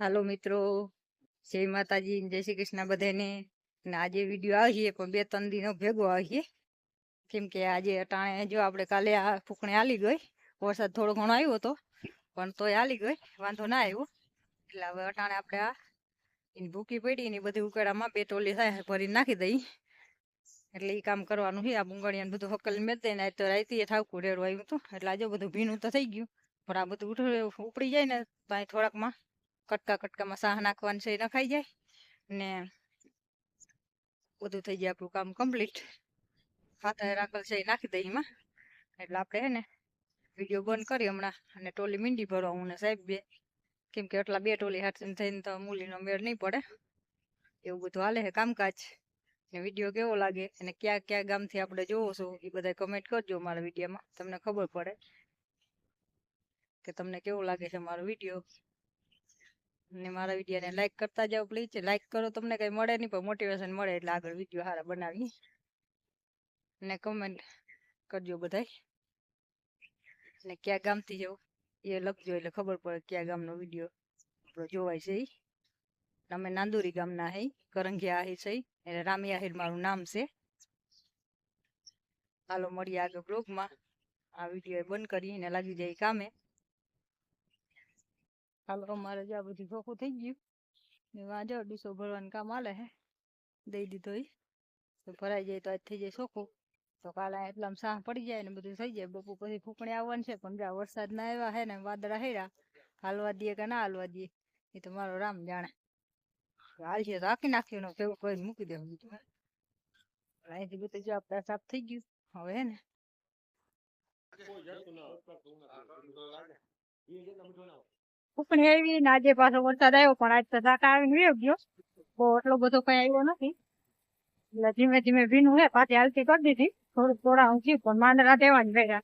હાલો મિત્રો, જય માતાજી, જય શ્રી કૃષ્ણ બધાને. ને આજે વીડિયો આવીએ, પણ બે ત્રણ દિનો ભેગો આવીએ. કેમ કે આજે અટાણે જો આપણે કાલે આ ફૂકણી હાલી ગઈ. વરસાદ થોડો ઘણો આવ્યો હતો, પણ તોય હાલી ગઈ. વાંધો ના આવ્યો. એટલે હવે અટાણે આપણે આ એની ભૂકી પડી ને બધી ઉકેડામાં બે ટોલી થાય, ભરીને નાખી દઈ. એટલે એ કામ કરવાનું છે, આ બુંગળિયા બધું હકલ મેળતી ને તો રાઈતી ઠાવકું રેડું આવ્યું હતું. એટલે આજે બધું ભીનું તો થઈ ગયું. પણ આ બધું ઉઠ ઉપડી જાય ને, તો થોડાકમાં કટકા કટકામાં સાહ નાખવાનું છે એ નખાઈ જાય ને બધું થઈ જાય આપણું કામ કમ્પ્લીટ ખાતા રાખેલ છે એ નાખી દઈએ એમાં. એટલે આપણે હે ને વીડિયો બંધ કરી હમણાં અને ટોલી મીંડી ભરવા હું ને સાહેબ બે. કેમ કે એટલા બે ટોલી હાથ થઈને તો મૂલીનો મેળ નહીં પડે. એવું બધું હાલે છે કામકાજ. ને વીડિયો કેવો લાગે અને કયા કયા ગામથી આપણે જોવો છો એ બધા કમેન્ટ કરજો મારા વિડીયોમાં તમને ખબર પડે કે તમને કેવો લાગે છે મારો વીડિયો ને મારા વિડીયોને લાઈક કરતા જાઓ પ્લીઝ લાઈક કરો, તમને કઈ મળે નહીં, પણ મોટિવેશન મળે એટલે આગળ વીડિયો સારા બનાવી ને કમેન્ટ કરજો બધાય. ને કયા ગામથી જવું એ લખજો, એટલે ખબર પડે કયા ગામનો વીડિયો આપણો જોવાય છે. અમે નાંદુરી ગામના હે, કરંગિયા આહિર છે એટલે રામી આહિર મારું નામ છે. હાલો, મળીએ આગળ બ્લોગમાં આ વીડિયો બંધ કરીને લાગી જાય કામે. હાલો, અમારે જો આ બધું ચોખ્ખું થઈ ગયું. ને વાં જો ડીસો ભરવાનું કામ હાલે હે. દઈ દીધો એ તો ભરાઈ જાય તો આજ થઈ જાય ચોખ્ખું તો કાલે એટલામાં સાહ પડી જાય ને બધું થઈ જાય. બપોર પછી ફૂંકણી આવવાનું છે, પણ જ્યાં વરસાદ ના આવ્યા હે ને, વાદળા હેરા હાલવા દઈએ કે ના હાલવા દઈએ, એ તો મારો રામ જાણે. હાલ છે તો આખી નાખ્યું ને ભેગું કરીને મૂકી હું. અહીંથી બધું જો સાફ થઈ ગયું. હવે હે ને. આવી ને આજે પાછો વરસાદ આવ્યો, પણ આજ તો સાકા આવીને વયો ગયો. બહુ એટલો બધો કઈ આવ્યો નથી. એટલે ધીમે ધીમે ભીનું હે પાછી હાલતી કરી દીધી. થોડુંક થોડા ઊંચી પણ માંડરા દેવાની ભેગા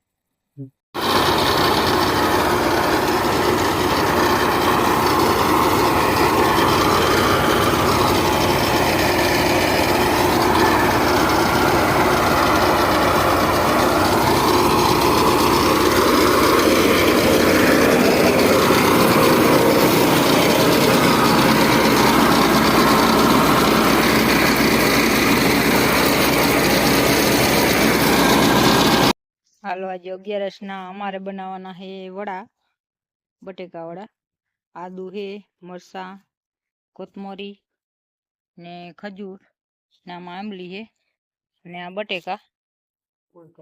હાલો આજે અગિયારસ ના અમારે બનાવવાના હે વડા, બટેકા વડા, આદુ હે, મરસા, કોથમરી ને ખજૂર ને આંબલી હે ને આ બટેકા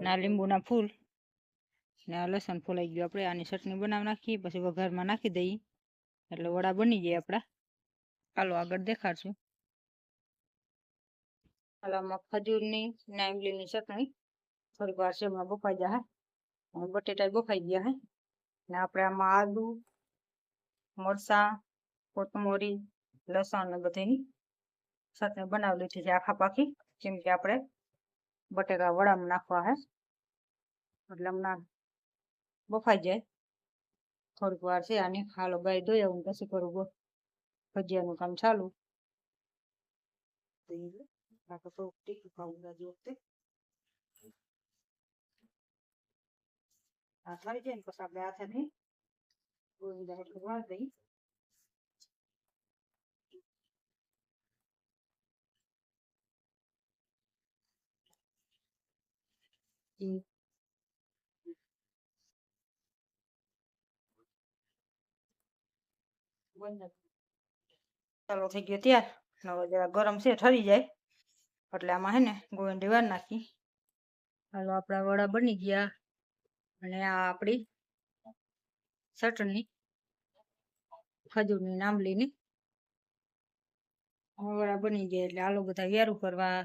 ના લીંબુના ફૂલ ને આ લસણ ફોલાઈ ગયું આપણે આની ચટણી બનાવી નાખીએ, પછી વઘારમાં નાખી દઈએ. એટલે વડા બની જાય આપણા હાલો આગળ દેખાડશું. હાલો આમાં ખજૂરની ને આંબલીની ચટણી. થોડીક વાર સેમાં બફાઈ જાય અને બટેટા બફાઈ ગયા હે. ને આપણે આમાં આદુ, મરચાં, કોથમરી, લસણ ને બધી સાથે બનાવી લીધી છે આખા પાકી. કેમ કે આપણે બટેકા વડામાં નાખવા હે. એટલે હમણાં બફાઈ જાય. થોડીક વાર છે આની. હાલો ગાય ધોઈ આવું ને પછી કરું બો ભજીયાનું કામ ચાલુ આપણે થોડુંક તીખું ખાવું આજે વખતે આ થઈ જાય ને પછી આપણે હાથેથી દઈ ચાલો થઈ ગયો ત્યાર હવે જરા ગરમ છે ઠરી જાય એટલે આમાં હે ને ગોવિંદ વાર નાખી હાલો આપણા વડા બની ગયા અને આ આપણી ચટણી. ખજૂરની નામલીની. હવે બની ગયા એટલે આલો બધા વેરું કરવા